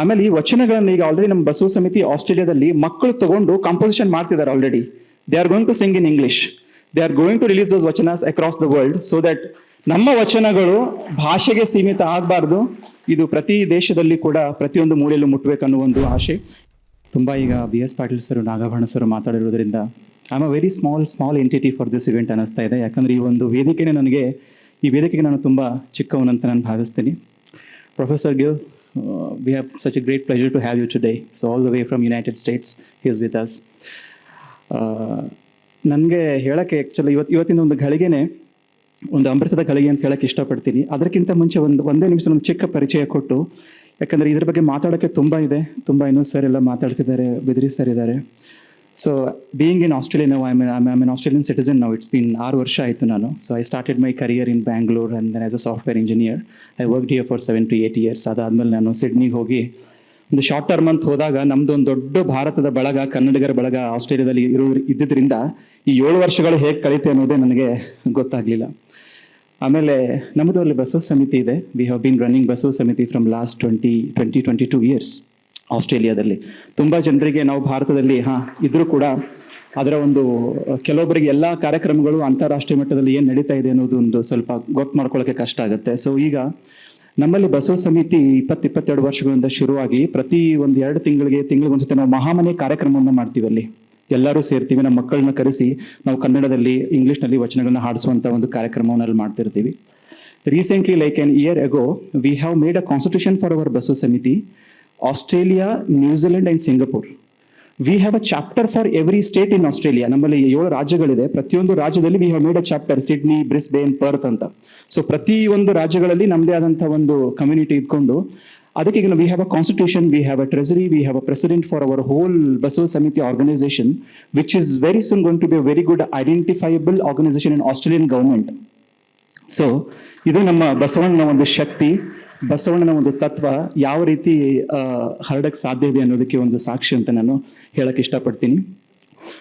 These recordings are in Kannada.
ಆಮೇಲೆ ಈ ವಚನಗಳನ್ನು ಈಗ ಆಲ್ರೆಡಿ ನಮ್ಮ ಬಸವ ಸಮಿತಿ ಆಸ್ಟ್ರೇಲಿಯಾದಲ್ಲಿ ಮಕ್ಕಳು ತಗೊಂಡು ಕಂಪೋಸಿಷನ್ ಮಾಡ್ತಿದ್ದಾರೆ already they are going to sing in English they are going to release those vachanas across the world so that ನಮ್ಮ ವಚನಗಳು ಭಾಷೆಗೆ ಸೀಮಿತ ಆಗಬಾರ್ದು. ಇದು ಪ್ರತಿ ದೇಶದಲ್ಲಿ ಕೂಡ ಪ್ರತಿಯೊಂದು ಮೂಲೆಯಲ್ಲೂ ಮುಟ್ಟಬೇಕನ್ನೋ ಒಂದು ಆಶೆ. ತುಂಬ ಈಗ B S Patil sir Nagabharana sir ಮಾತಾಡಿರೋದ್ರಿಂದ I am a very small small entity for this event ಅನ್ನಿಸ್ತಾ ಇದೆ. ಯಾಕಂದರೆ ಈ ಒಂದು ವೇದಿಕೆನೇ ನನಗೆ ಈ ವೇದಿಕೆಗೆ ನಾನು ತುಂಬ ಚಿಕ್ಕವನಂತ ನಾನು ಭಾವಿಸ್ತೀನಿ. Professor Gill we such a a great to to you you So all all the way from United States is with us. ನನಗೆ ಹೇಳೋಕ್ಕೆ ಆ್ಯಕ್ಚುಲಿ ಇವತ್ತು ಇವತ್ತಿನ ಒಂದು ಘಳಿಗೆನೆ, ಒಂದು ಅಮೃತದ ಘಳಿಗೆ ಅಂತ ಹೇಳಕ್ಕೆ ಇಷ್ಟಪಡ್ತೀನಿ. ಅದಕ್ಕಿಂತ ಮುಂಚೆ ಒಂದು, ಒಂದೇ ನಿಮಿಷ ಒಂದು ಚಿಕ್ಕ ಪರಿಚಯ ಕೊಟ್ಟು, ಯಾಕಂದರೆ ಇದ್ರ ಬಗ್ಗೆ ಮಾತಾಡೋಕ್ಕೆ ತುಂಬ ಇದೆ. ತುಂಬ ಇನ್ನೂ ಸರ್ ಎಲ್ಲ ಮಾತಾಡ್ತಿದ್ದಾರೆ, ಬಿದ್ರಿ ಸರ್ ಇದ್ದಾರೆ. ಬೀಯಿಂಗ್ ಇನ್ ಆಸ್ಟ್ರೇಲಿಯಾ ನಾವು I I am an Australian citizen ನಾವು ಇಟ್ಸ್ ಬೀನ್ ಆರು ವರ್ಷ ಆಯಿತು ನಾನು. So I started my career in Bangalore and then as a software engineer I work here for seven to eight years ಅದಾದಮೇಲೆ ನಾನು ಸಿಡ್ನಿಗೆ ಹೋಗಿ ಒಂದು ಶಾರ್ಟ್ ಟರ್ಮ್ ಅಂತ ಹೋದಾಗ ನಮ್ದು ಒಂದು ದೊಡ್ಡ ಭಾರತದ ಬಳಗ, ಕನ್ನಡಿಗರ ಬಳಗ ಆಸ್ಟ್ರೇಲಿಯಾದಲ್ಲಿ ಇರೋ ಇದ್ದಿದ್ದರಿಂದ ಈ ಏಳು ವರ್ಷಗಳು ಹೇಗೆ ಕಳೀತೆ ಅನ್ನೋದೇ ನನಗೆ ಗೊತ್ತಾಗಲಿಲ್ಲ. ಆಮೇಲೆ ನಮ್ಮದು ಅಲ್ಲಿ ಬಸವ ಸಮಿತಿ ಇದೆ. We have been running Basava Samiti from last twenty twenty twenty two years ಆಸ್ಟ್ರೇಲಿಯಾದಲ್ಲಿ. ತುಂಬ ಜನರಿಗೆ ನಾವು ಭಾರತದಲ್ಲಿ, ಹಾಂ, ಇದ್ರೂ ಕೂಡ ಅದರ ಒಂದು ಕೆಲವೊಬ್ಬರಿಗೆ ಎಲ್ಲ ಕಾರ್ಯಕ್ರಮಗಳು ಅಂತಾರಾಷ್ಟ್ರೀಯ ಮಟ್ಟದಲ್ಲಿ ಏನು ನಡೀತಾ ಇದೆ ಅನ್ನೋದು ಒಂದು ಸ್ವಲ್ಪ ಗೊತ್ತು ಮಾಡ್ಕೊಳ್ಳೋಕೆ ಕಷ್ಟ ಆಗುತ್ತೆ. ಸೊ ಈಗ ನಮ್ಮಲ್ಲಿ ಬಸವ ಸಮಿತಿ ಇಪ್ಪತ್ತು ಇಪ್ಪತ್ತೆರಡು ವರ್ಷಗಳಿಂದ ಶುರುವಾಗಿ ಪ್ರತಿ ಒಂದು ಎರಡು ತಿಂಗಳಿಗೆ ತಿಂಗಳಿಗೊಂದ್ಸತಿ ನಾವು ಮಹಾಮನೆ ಕಾರ್ಯಕ್ರಮವನ್ನು ಮಾಡ್ತೀವಿ ಅಲ್ಲಿ. ಎಲ್ಲರೂ ಸೇರ್ತೀವಿ, ನಮ್ಮ ಮಕ್ಕಳನ್ನ ಕರೆಸಿ ನಾವು ಕನ್ನಡದಲ್ಲಿ, ಇಂಗ್ಲೀಷ್ನಲ್ಲಿ ವಚನಗಳನ್ನ ಹಾಡಿಸುವಂಥ ಒಂದು ಕಾರ್ಯಕ್ರಮವನ್ನು ಅಲ್ಲಿ ಮಾಡ್ತಿರ್ತೀವಿ. Recently like an year ago we have made a constitution for our Basava Samiti. Australia New Zealand and Singapore V have a chapter for every state in Australia ನಮ್ಮಲ್ಲಿ ಏಳು ರಾಜ್ಯಗಳಿದೆ. ಪ್ರತಿಯೊಂದು ರಾಜ್ಯದಲ್ಲಿ we have made a chapter Sydney Brisbane Perth ಅಂತ. ಸೊ ಪ್ರತಿ ಒಂದು ರಾಜ್ಯಗಳಲ್ಲಿ ನಮ್ಮದೇ ಆದಂಥ ಒಂದು ಕಮ್ಯುನಿಟಿ ಇದ್ಕೊಂಡು, ಅದಕ್ಕೆ ಈಗ we have a constitution we have a treasury we have a president for our whole Basava Samiti organisation which is very soon going to be very good identifiable organisation in Australian government so ಇದು ನಮ್ಮ ಬಸವಣ್ಣನ ಒಂದು ಶಕ್ತಿ. ಬಸವಣ್ಣನ ಒಂದು ತತ್ವ ಯಾವ ರೀತಿ ಹರಡಕ್ಕೆ ಸಾಧ್ಯ ಇದೆ ಅನ್ನೋದಕ್ಕೆ ಒಂದು ಸಾಕ್ಷಿ ಅಂತ ನಾನು ಹೇಳಕ್ಕೆ ಇಷ್ಟಪಡ್ತೀನಿ.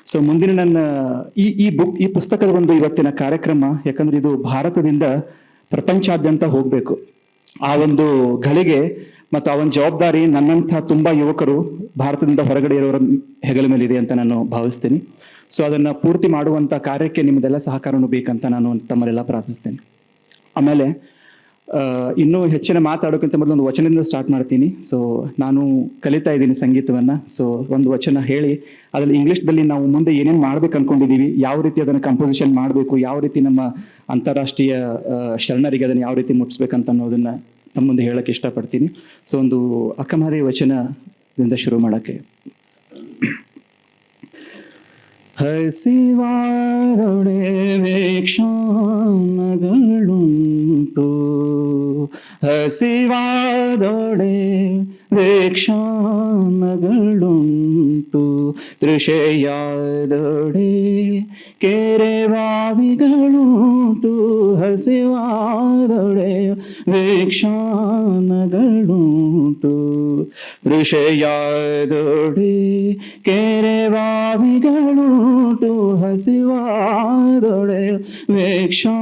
ಸೊ ಮುಂದಿನ ನನ್ನ, ಈ ಈ ಬುಕ್, ಈ ಪುಸ್ತಕದ ಒಂದು ಇವತ್ತಿನ ಕಾರ್ಯಕ್ರಮ, ಯಾಕಂದ್ರೆ ಇದು ಭಾರತದಿಂದ ಪ್ರಪಂಚಾದ್ಯಂತ ಹೋಗಬೇಕು. ಆ ಒಂದು ಗಳಿಗೆ ಮತ್ತು ಆ ಒಂದು ಜವಾಬ್ದಾರಿ ನನ್ನಂಥ ತುಂಬ ಯುವಕರು ಭಾರತದಿಂದ ಹೊರಗಡೆ ಇರೋರ ಹೆಗಲ ಮೇಲೆ ಇದೆ ಅಂತ ನಾನು ಭಾವಿಸ್ತೀನಿ. ಸೊ ಅದನ್ನ ಪೂರ್ತಿ ಮಾಡುವಂತ ಕಾರ್ಯಕ್ಕೆ ನಿಮ್ಮದೆಲ್ಲ ಸಹಕಾರನೂ ಬೇಕಂತ ನಾನು ತಮ್ಮಲ್ಲೆಲ್ಲ ಪ್ರಾರ್ಥಿಸ್ತೇನೆ. ಆಮೇಲೆ ಇನ್ನೂ ಹೆಚ್ಚಿನ ಮಾತಾಡೋಕ್ಕಿಂತ ಮೊದಲು ಒಂದು ವಚನದಿಂದ ಸ್ಟಾರ್ಟ್ ಮಾಡ್ತೀನಿ. ಸೊ ನಾನು ಕಲಿತಾ ಇದ್ದೀನಿ ಸಂಗೀತವನ್ನು. ಸೊ ಒಂದು ವಚನ ಹೇಳಿ, ಅದರಲ್ಲಿ ಇಂಗ್ಲೀಷ್ದಲ್ಲಿ ನಾವು ಮುಂದೆ ಏನೇನು ಮಾಡ್ಬೇಕು ಅಂದ್ಕೊಂಡಿದ್ದೀವಿ ಯಾವ ರೀತಿ ಅದನ್ನು ಕಂಪೋಸಿಷನ್ ಮಾಡಬೇಕು, ಯಾವ ರೀತಿ ನಮ್ಮ ಅಂತಾರಾಷ್ಟ್ರೀಯ ಶರಣರಿಗೆ ಅದನ್ನು ಯಾವ ರೀತಿ ಮುಟ್ಟಿಸ್ಬೇಕಂತ ಅನ್ನೋದನ್ನು ನಮ್ಮ ಮುಂದೆ ಹೇಳಕ್ಕೆ ಇಷ್ಟಪಡ್ತೀನಿ. ಸೊ ಒಂದು ಅಕ್ಕಮಹಾದೇವಿ ವಚನದಿಂದ ಶುರು ಮಾಡೋಕ್ಕೆ. ಹಸಿವಾದೊಡೆ ವೇಕ್ಷಣಗಳುಂಟು ಹಸಿವಾದೊಡೆ ವೇಕ್ಷಾನಗಳುಂಟು ತೃಷೆಯಾದೊಡೆ ಕೆರೆ ಬಾವಿಗಳುಂಟು ಹಸಿವಾದೊಡೆ ವೇಕ್ಷಾನಗಳುಂಟು ತೃಷೆಯಾದೊಡೆ ಕೆರೆ ಬಾವಿಗಳುಂಟು ಹಸಿವಾದೊಡೆ ವೇಕ್ಷಣಗಳುಂಟು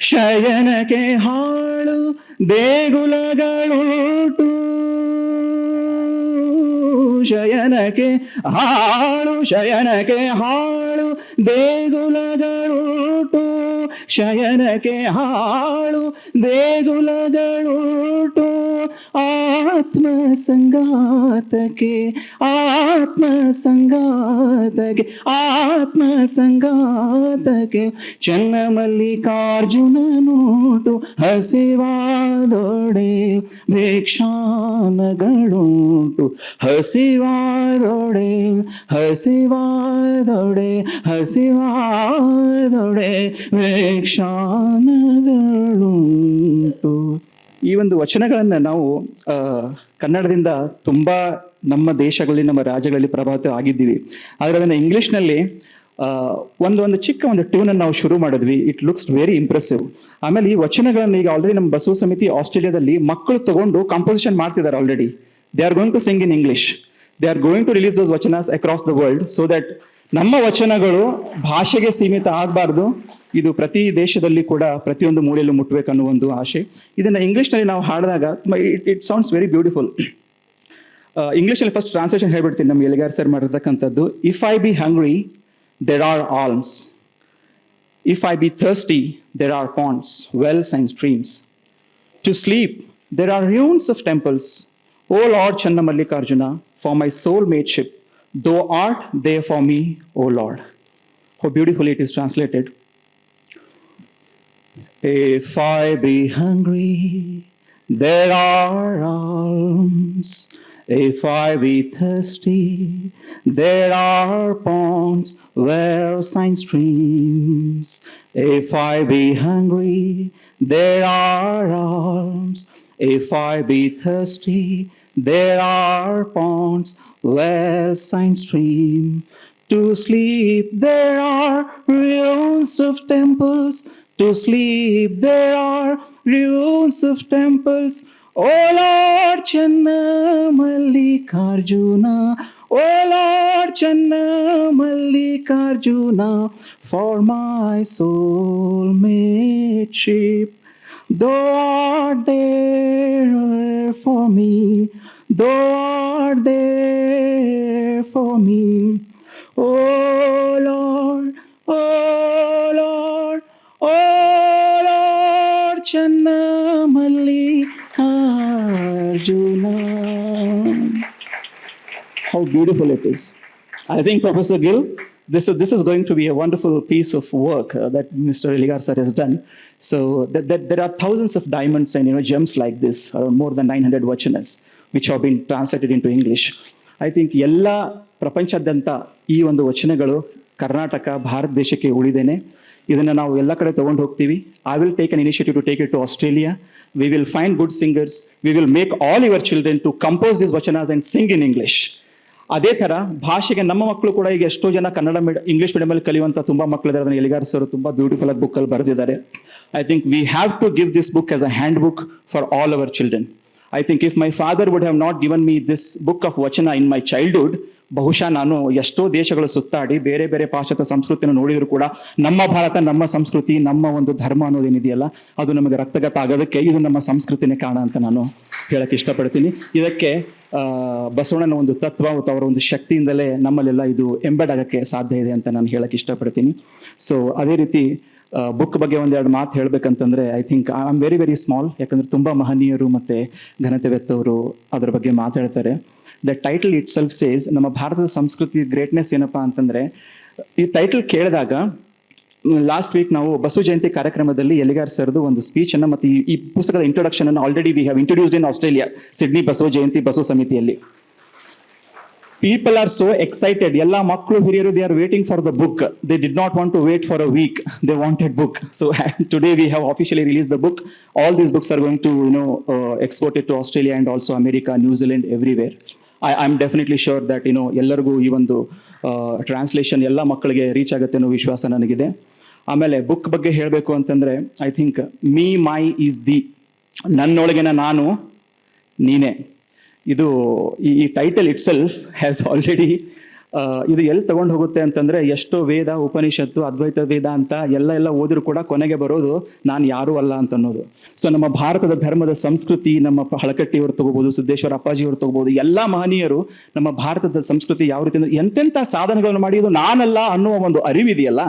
ಶಯನಕ್ಕೆ ಹಾಳು ದೇಗುಲಗಳುಂಟು ಶಯನಕ್ಕೆ ಹಾಳು ಶಯನಕ್ಕೆ ಹಾಳು ದೇಗುಲಗಳುಂಟು ಶಯನಕ್ಕೆ ಹಾಳು ದೇಗುಲಗಳುಂಟು ಆತ್ಮ ಸಂಗಾತಕ್ಕೆ ಆತ್ಮ ಸಂಗಾತಕ್ಕೆ ಆತ್ಮ ಸಂಗಾತಕ್ಕೆ ಚನ್ನ ಮಲ್ಲಿಕಾರ್ಜುನನೋಟು ಹಸಿವಾದೊಡೆ ಭಿಕ್ಷಾನಗಳುಂಟು ಹಸಿವಾದೊಡೆ ಹಸಿವಾದೊಡೆ ಹಸಿವಾದೊಡೆ ಭಿಕ್ಷಾನಗಳುಂಟು ಈ ಒಂದು ವಚನಗಳನ್ನು ನಾವು ಕನ್ನಡದಿಂದ ತುಂಬ ನಮ್ಮ ದೇಶಗಳಲ್ಲಿ, ನಮ್ಮ ರಾಜ್ಯಗಳಲ್ಲಿ ಪ್ರಭಾವಿತ ಆಗಿದ್ದೀವಿ. ಆದರೆ ಅದನ್ನು ಇಂಗ್ಲಿಷ್ನಲ್ಲಿ ಒಂದು ಒಂದು ಚಿಕ್ಕ ಒಂದು ಟ್ಯೂನ್ ಅನ್ನು ನಾವು ಶುರು ಮಾಡಿದ್ವಿ. ಇಟ್ ಲುಕ್ಸ್ ವೆರಿ ಇಂಪ್ರೆಸಿವ್ ಆಮೇಲೆ ಈ ವಚನಗಳನ್ನು ಈಗ ಆಲ್ರೆಡಿ ನಮ್ಮ ಬಸವ ಸಮಿತಿ ಆಸ್ಟ್ರೇಲಿಯಾದಲ್ಲಿ ಮಕ್ಕಳು ತಗೊಂಡು ಕಂಪೋಸಿಷನ್ ಮಾಡ್ತಿದ್ದಾರೆ already they are going to sing in English they are going to release those vachanas across the world so that ನಮ್ಮ ವಚನಗಳು ಭಾಷೆಗೆ ಸೀಮಿತ ಆಗಬಾರ್ದು. ಇದು ಪ್ರತಿ ದೇಶದಲ್ಲಿ ಕೂಡ ಪ್ರತಿಯೊಂದು ಮೂಲೆಯಲ್ಲೂ ಮುಟ್ಟಬೇಕನ್ನೋ ಒಂದು ಆಶೆ ಇದನ್ನು ಇಂಗ್ಲೀಷ್ನಲ್ಲಿ ನಾವು ಹಾಡಿದಾಗ it it sounds very beautiful ಇಂಗ್ಲೀಷಲ್ಲಿ ಫಸ್ಟ್ ಟ್ರಾನ್ಸ್ಲೇಷನ್ ಹೇಳ್ಬಿಡ್ತೀನಿ ನಮ್ಮ ಎಲೆಗಾರ್ ಸರ್ ಮಾಡಿರ್ತಕ್ಕಂಥದ್ದು. If I be hungry there are alms if I be thirsty there are ponds wells and streams to sleep there are ruins of temples O lord Channa Mallikarjuna for my soul mateship, thou art there for me, O Lord. How beautifully it is translated. If I be hungry, there are alms. If I be thirsty, there are ponds, wells, and streams. If I be hungry, there are alms. If I be thirsty, there are ponds, wells, and streams. To sleep, there are ruins of temples. To sleep, there are ruins of temples. O Lord Channa Mallikarjuna, O Lord Channa Mallikarjuna, for my soul mateship. Thou art there for me, thou art there for me. Oh Lord, oh Lord, oh Lord, Channa Mallikarjuna. How beautiful it is. I think, Professor Gill, this is, this is going to be a wonderful piece of work uh, that Mr. Eligar sir has done. So that, that there are thousands of diamonds and you know gems like this, around more than 900 vachanas, which have translated into English I think ಎಲ್ಲ ಪ್ರಪಂಚದಾದ್ಯಂತ ಈ ಒಂದು ವಚನಗಳು ಕರ್ನಾಟಕ, ಭಾರತ ದೇಶಕ್ಕೆ ಉಳಿದೇನೆ. ಇದನ್ನು ನಾವು ಎಲ್ಲ ಕಡೆ ತೊಗೊಂಡು ಹೋಗ್ತೀವಿ. I will take an initiative to take it to Australia we will find good singers we will make all your children to compose this vachanas and sing in English ಅದೇ ಥರ ಭಾಷೆಗೆ ನಮ್ಮ ಮಕ್ಕಳು ಕೂಡ ಈಗ ಎಷ್ಟೋ ಜನ ಕನ್ನಡ ಮೀಡಿಯಂ ಇಂಗ್ಲಿಷ್ ಮೀಡಿಯಮಲ್ಲಿ ಕಲಿಯುವಂಥ ತುಂಬ ಮಕ್ಕಳಿದ್ದಾರೆ ಅದನ್ನು ಎಲಿಗಾರ್ ಸರ್ ತುಂಬ ಬ್ಯೂಟಿಫುಲ್ ಆಗಿ ಬುಕ್ಕಲ್ಲಿ ಬರೆದಿದ್ದಾರೆ. I think we have to give this book as a handbook for all our children I think if my father would have not given me this book of vachana in my childhood ಬಹುಶಃ ನಾನು ಎಷ್ಟೋ ದೇಶಗಳು ಸುತ್ತಾಡಿ ಬೇರೆ ಬೇರೆ ಪಾಶ್ಚಾತ್ಯ ಸಂಸ್ಕೃತಿಯನ್ನು ನೋಡಿದ್ರು ಕೂಡ ನಮ್ಮ ಭಾರತ, ನಮ್ಮ ಸಂಸ್ಕೃತಿ, ನಮ್ಮ ಒಂದು ಧರ್ಮ ಅನ್ನೋದೇನಿದೆಯಲ್ಲ ಅದು ನಮಗೆ ರಕ್ತಗತ ಆಗೋದಕ್ಕೆ ಇದು ನಮ್ಮ ಸಂಸ್ಕೃತಿನೇ ಕಾರಣ ಅಂತ ನಾನು ಹೇಳಕ್ಕೆ ಇಷ್ಟಪಡ್ತೀನಿ. ಇದಕ್ಕೆ ಬಸವಣ್ಣನ ಒಂದು ತತ್ವ ಮತ್ತು ಅವರ ಒಂದು ಶಕ್ತಿಯಿಂದಲೇ ನಮ್ಮಲ್ಲೆಲ್ಲ ಇದು ಎಂಬೆಡ್ ಆಗೋಕ್ಕೆ ಸಾಧ್ಯ ಇದೆ ಅಂತ ನಾನು ಹೇಳಕ್ಕೆ ಇಷ್ಟಪಡ್ತೀನಿ. ಸೊ ಅದೇ ರೀತಿ ಬುಕ್ ಬಗ್ಗೆ ಒಂದೆರಡು ಮಾತು ಹೇಳಬೇಕಂತಂದ್ರೆ I think I am very very small ಯಾಕಂದ್ರೆ ತುಂಬ ಮಹನೀಯರು ಮತ್ತು ಘನತೆ ವ್ಯಕ್ತವರು ಅದರ ಬಗ್ಗೆ ಮಾತಾಡ್ತಾರೆ the title itself says ನಮ್ಮ ಭಾರತದ ಸಂಸ್ಕೃತಿ ಗ್ರೇಟ್ನೆಸ್ ಏನಪ್ಪಾ ಅಂತಂದ್ರೆ, ಈ ಟೈಟಲ್ ಕೇಳಿದಾಗ ಲಾಸ್ಟ್ ವೀಕ್ ನಾವು ಬಸವ ಜಯಂತಿ ಕಾರ್ಯಕ್ರಮದಲ್ಲಿ ಎಲ್ಲಿಗಾರ್ ಸರ್ದು ಒಂದು ಸ್ಪೀಚ್ ಅನ್ನ ಮತ್ತೆ ಈ- ಈ ಪುಸ್ತಕದ ಇಂಟ್ರೊಡಕ್ಷನ್ ಅನ್ನು already we have introduced in Australia Sydney Basava Jayanti Basava ಸಮಿತಿಯಲ್ಲಿ. ಪೀಪಲ್ ಆರ್ ಸೋ ಎಕ್ಸೈಟೆಡ್ ಎಲ್ಲ ಮಕ್ಕಳು ಹಿರಿಯರು they are waiting for the book they did not want to wait for a week they wanted book so today we have officially release the book all these books are going to you know exported to Australia and also America New Zealand everywhere I I am definitely sure that you know ಎಲ್ಲರಿಗೂ ಈ ಒಂದು ಟ್ರಾನ್ಸ್ಲೇಷನ್ ಎಲ್ಲ ಮಕ್ಕಳಿಗೆ ರೀಚ್ ಆಗುತ್ತೆ ಅನ್ನೋ ವಿಶ್ವಾಸ ನನಗಿದೆ ಆಮೇಲೆ ಬುಕ್ ಬಗ್ಗೆ ಹೇಳಬೇಕು ಅಂತಂದ್ರೆ I think me my is the ನನ್ನೊಳಗಿನ ನಾನು ನೀನೇ ಇದು ಈ title itself has already ಇದು ಎಲ್ಲಿ ತಗೊಂಡು ಹೋಗುತ್ತೆ ಅಂತಂದರೆ ಎಷ್ಟೋ ವೇದ, ಉಪನಿಷತ್ತು, ಅದ್ವೈತ ವೇದ ಅಂತ ಎಲ್ಲ ಎಲ್ಲ ಓದಿದ್ರು ಕೂಡ ಕೊನೆಗೆ ಬರೋದು ನಾನು ಯಾರೂ ಅಲ್ಲ ಅಂತ ಅನ್ನೋದು ಸೊ ನಮ್ಮ ಭಾರತದ ಧರ್ಮದ ಸಂಸ್ಕೃತಿ ನಮ್ಮ ಹಳಕಟ್ಟಿಯವರು ತಗೋಬೋದು, ಸಿದ್ದೇಶ್ವರ ಅಪ್ಪಾಜಿಯವರು ತಗೋಬೋದು, ಎಲ್ಲ ಮಹನೀಯರು ನಮ್ಮ ಭಾರತದ ಸಂಸ್ಕೃತಿ ಯಾವ ರೀತಿ ಅಂದರೆ ಎಂತೆಂಥ ಸಾಧನೆಗಳನ್ನು ಮಾಡಿ ಇದು ನಾನಲ್ಲ ಅನ್ನುವ ಒಂದು ಅರಿವಿದೆಯಲ್ಲ?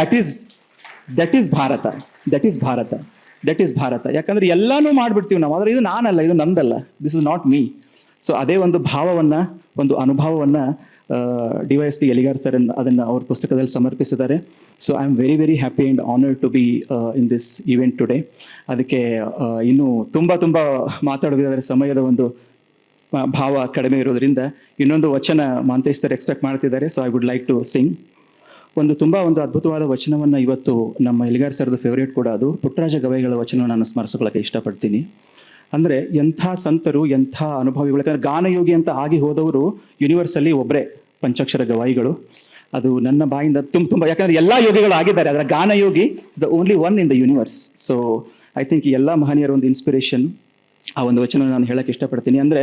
That is that is Bharat that is Bharat. That is Bharat ಯಾಕಂದ್ರೆ ಎಲ್ಲಾನು ಮಾಡ್ಬಿಡ್ತೀವಿ ನಾವು. ಆದ್ರೆ ಇದು ನಾನಲ್ಲ, ಇದು ನಂದಲ್ಲ. This is not me so ಅದೇ ಒಂದು ಭಾವವನ್ನ, ಒಂದು ಅನುಭವವನ್ನ D Y S P Eligar sir ಅದನ್ನ ಅವ್ರ ಪುಸ್ತಕದಲ್ಲಿ ಸಮರ್ಪಿಸಿದ್ದಾರೆ. So I am very very happy and honour to be in this event today ಅದಕ್ಕೆ ಇನ್ನೂ ತುಂಬ ತುಂಬ ಮಾತಾಡೋದಿದ್ದಾರೆ. ಸಮಯದ ಒಂದು ಭಾವ ಕಡಿಮೆ ಇರೋದ್ರಿಂದ ಇನ್ನೊಂದು ವಚನ ಮಾಂತೇಶ್ ಸರ್ ಎಕ್ಸ್ಪೆಕ್ಟ್ ಮಾಡ್ತಿದ್ದಾರೆ. So I would like to sing ಒಂದು ತುಂಬಾ ಒಂದು ಅದ್ಭುತವಾದ ವಚನವನ್ನು ಇವತ್ತು ನಮ್ಮ ಎಲಿಗಾರ್ ಸರ್ದು ಫೇವ್ರೇಟ್ ಕೂಡ ಅದು. ಪುಟ್ಟರಾಜ ಗವಾಯಿಗಳ ವಚನವನ್ನು ನಾನು ಸ್ಮರಿಸ್ಕೊಳ್ಳೋಕೆ ಇಷ್ಟಪಡ್ತೀನಿ. ಅಂದರೆ ಎಂಥ ಸಂತರು, ಎಂಥ ಅನುಭವಿಗಳು, ಯಾಕಂದರೆ ಗಾನಯೋಗಿ ಅಂತ ಆಗಿ ಹೋದವರು ಯೂನಿವರ್ಸಲ್ಲಿ ಒಬ್ಬರೇ ಪಂಚಾಕ್ಷರ ಗವಾಯಿಗಳು. ಅದು ನನ್ನ ಬಾಯಿಂದ ತುಂಬ ತುಂಬ, ಯಾಕಂದರೆ ಎಲ್ಲ ಯೋಗಿಗಳು ಆಗಿದ್ದಾರೆ ಅದರ ಗಾನಯೋಗಿ is the only one in the universe so I think ಎಲ್ಲ ಮಹನೀಯರ ಒಂದು ಇನ್ಸ್ಪಿರೇಷನ್ ಆ ಒಂದು ವಚನ ನಾನು ಹೇಳೋಕ್ಕೆ ಇಷ್ಟಪಡ್ತೀನಿ. ಅಂದ್ರೆ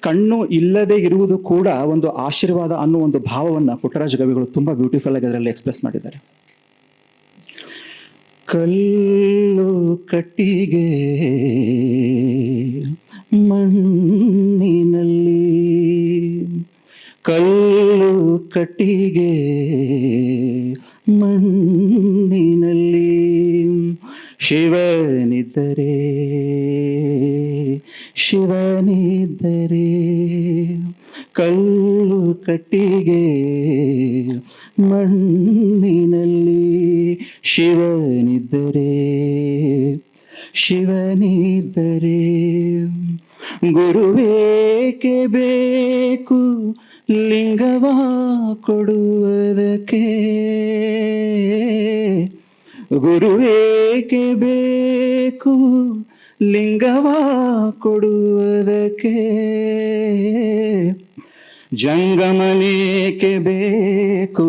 ಕಣ್ಣು ಇಲ್ಲದೆ ಇರುವುದು ಕೂಡ ಒಂದು ಆಶೀರ್ವಾದ ಅನ್ನೋ ಒಂದು ಭಾವವನ್ನು ಪುಟ್ಟರಾಜ ಕವಿಗಳು ತುಂಬ ಬ್ಯೂಟಿಫುಲ್ ಆಗಿ ಅದರಲ್ಲಿ ಎಕ್ಸ್ಪ್ರೆಸ್ ಮಾಡಿದ್ದಾರೆ. ಕಲ್ಲು ಕಟ್ಟಿಗೆ ಮಣ್ಣಿನಲ್ಲಿ ಕಲ್ಲು ಕಟ್ಟಿಗೆ ಮಣ್ಣಿನಲ್ಲಿ ಶಿವನಿದ್ದರೆ ಶಿವನಿದ್ದರೆ ಕಲ್ಲು ಕಟ್ಟಿಗೆ ಮಣ್ಣಿನಲ್ಲಿ ಶಿವನಿದ್ದರೆ ಶಿವನಿದ್ದರೆ ಗುರುವೇಕೆ ಬೇಕು ಲಿಂಗವ ಕೊಡುವುದಕ್ಕೆ? ಗುರುವೇಕೆ ಬೇಕು ಲಿಂಗವ ಕೊಡುವುದಕ್ಕೆ? ಜಂಗಮನೇಕೆ ಬೇಕು?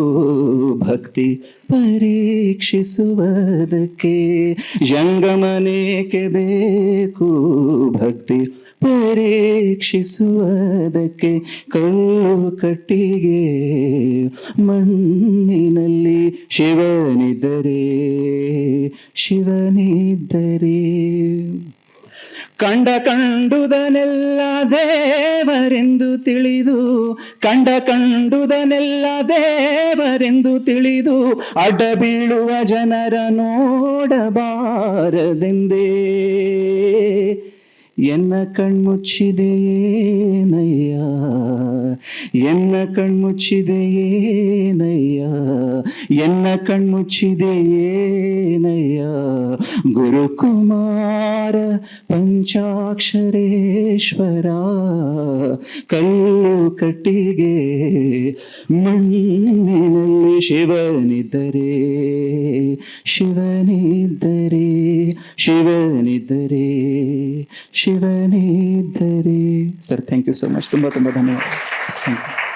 ಭಕ್ತಿ ಪರೀಕ್ಷಿಸುವುದಕ್ಕೆ? ಜಂಗಮನೇಕೆ ಬೇಕು? ಭಕ್ತಿ ಪರೀಕ್ಷಿಸುವುದಕ್ಕೆ? ಕಲ್ಲು ಕಟ್ಟಿಗೆ ಮಣ್ಣಿನಲ್ಲಿ ಶಿವನಿದ್ದರೆ ಶಿವನಿದ್ದರೆ. ಕಂಡ ಕಂಡುದನೆಲ್ಲ ದೇವರೆಂದು ತಿಳಿದು ಕಂಡ ಕಂಡುದನೆಲ್ಲ ದೇವರೆಂದು ತಿಳಿದು ಅಡ್ಡ ಬೀಳುವ ಜನರ ನೋಡಬಾರದೆಂದೇ. ಎನ್ನ ಕಣ್ಮುಚ್ಚಿದೆಯೇನಯ್ಯ ಎನ್ನ ಕಣ್ಮುಚ್ಚಿದೆಯೇನಯ್ಯ ಎನ್ನ ಕಣ್ಮುಚ್ಚಿದೆಯೇನಯ್ಯ ಗುರುಕುಮಾರ ಪಂಚಾಕ್ಷರೇಶ್ವರ ಕಲ್ಲು ಕಟ್ಟಿಗೆ ಮಣ್ಣಿನಲ್ಲಿ ಶಿವನಿದ್ದರೆ ಶಿವನಿದ್ದರೆ. ಶಿವನಿದ್ದರೆ ಶಿವನಿದ್ದರೆ. Sir thank you so much ತುಂಬ ತುಂಬ ಧನ್ಯವಾದ. Thank you